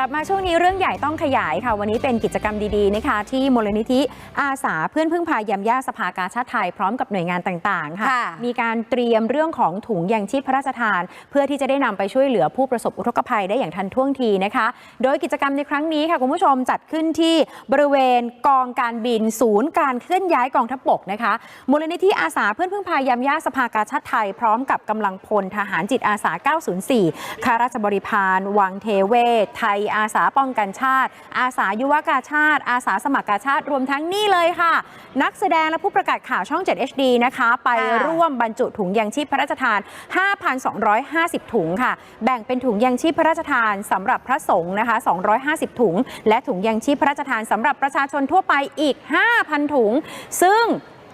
กลับมาช่วงนี้เรื่องใหญ่ต้องขยายค่ะ วันนี้เป็นกิจกรรมดีๆนะคะ ที่มูลนิธิอาสาเพื่อนพึ่งพายามย่าสภากาชาติไทยพร้อมกับหน่วยงานต่างๆค่ะค่ะ มีการเตรียมเรื่องของถุงยางชีพพระราชทาน เพื่อที่จะได้นำไปช่วยเหลือผู้ประสบอุทกภัยได้อย่างทันท่วงทีนะคะ โดยกิจกรรมในครั้งนี้ค่ะคุณผู้ชมจัดขึ้นที่บริเวณกองการบินศูนย์การเคลื่อนย้ายกองทัพบกนะคะ มูลนิธิอาสาเพื่อนพึ่งพายามย่าสภากาชาติไทยพร้อมกับกำลังพลทหารจิตอาสา 904 ข้าราชบริพารวังเทเวศไทยอาสาป้องกันชาติ อาสายุวกาชาติ อาสาสมัครกาชาติรวมทั้งนี่เลยค่ะ นักแสดงและผู้ประกาศข่าวช่อง 7 HD นะคะ ไปค่ะร่วมบรรจุถุงยางชีพพระราชทาน 5,250 ถุงค่ะ แบ่งเป็นถุงยางชีพพระราชทานสำหรับพระสงฆ์นะคะ 250 ถุง และถุงยางชีพพระราชทานสำหรับประชาชนทั่วไปอีก 5,000 ถุง ซึ่ง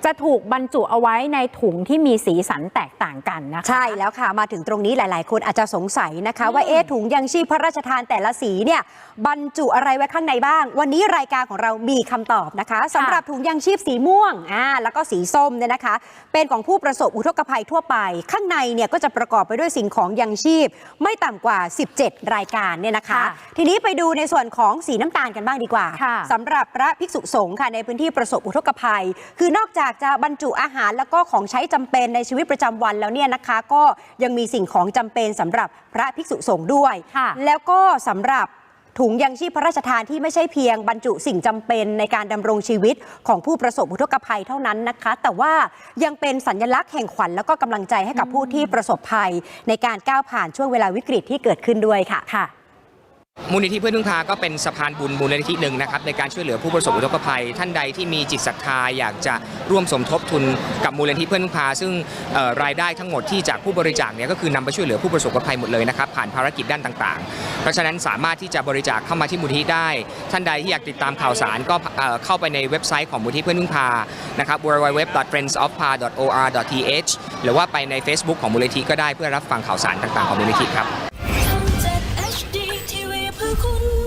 จะถูกบรรจุเอาไว้ในถุงที่มีสีสันแตกต่างกันนะคะ ใช่แล้วค่ะ มาถึงตรงนี้หลาย ๆ คนอาจจะสงสัยนะคะ ว่าเอ๊ะถุงยังชีพพระราชทานแต่ละสีเนี่ยบรรจุอะไรไว้ข้างในบ้าง วันนี้รายการของเรามีคำตอบนะคะสำหรับถุงยังชีพสีม่วงอ่าแล้วก็สีส้มเนี่ยนะคะ เป็นของผู้ประสบอุทกภัยทั่วไป ข้างในเนี่ยก็จะประกอบไปด้วยสิ่งของยังชีพ ไม่ต่ำกว่า 17 รายการเนี่ยนะคะค่ะทีนี้ไปดูในส่วนของสีน้ำตาลกันบ้างดีกว่าค่ะสำหรับพระภิกษุสงฆ์ค่ะในพื้นที่ประสบอุทกภัย คือนอกจากจะบรรจุอาหารแล้วก็ของใช้จำเป็นในชีวิตประจำวันแล้วเนี่ยนะคะ ก็ยังมีสิ่งของจำเป็นสำหรับพระภิกษุสงฆ์ด้วยค่ะแล้วก็สำหรับถุงยังชีพพระราชทานที่ไม่ใช่เพียงบรรจุสิ่งจำเป็นในการดำรงชีวิตของผู้ประสบอุทกภัยเท่านั้นนะคะ แต่ว่ายังเป็นสัญลักษณ์แห่งขวัญแล้วก็กำลังใจให้กับผู้ที่ประสบภัย ในการก้าวผ่านช่วงเวลาวิกฤตที่เกิดขึ้นด้วยค่ะค่ะ มูลนิธิเพื่อนพึ่งพาก็เป็นสะพานบุญมูลนิธิหนึ่งนะครับในการช่วยเหลือผู้ประสบอุทกภัย ท่านใดที่มีจิตศรัทธาอยากจะร่วมสมทบทุนกับมูลนิธิเพื่อนพึ่งพา ซึ่งรายได้ทั้งหมดที่จากผู้บริจาคเนี่ยก็คือนำไปช่วยเหลือผู้ประสบอุทกภัยหมดเลยนะครับผ่านภารกิจด้านต่างๆ เพราะฉะนั้นสามารถที่จะบริจาคเข้ามาที่มูลนิธิได้ ท่านใดที่อยากติดตามข่าวสารก็เอ่อเข้าไปในเว็บไซต์ของมูลนิธิเพื่อนพึ่งพานะครับ www.friendsofpa.or.th หรือว่าไปใน Facebook ของมูลนิธิก็ได้เพื่อรับฟังข่าวสารต่างๆของมูลนิธิครับ Oh.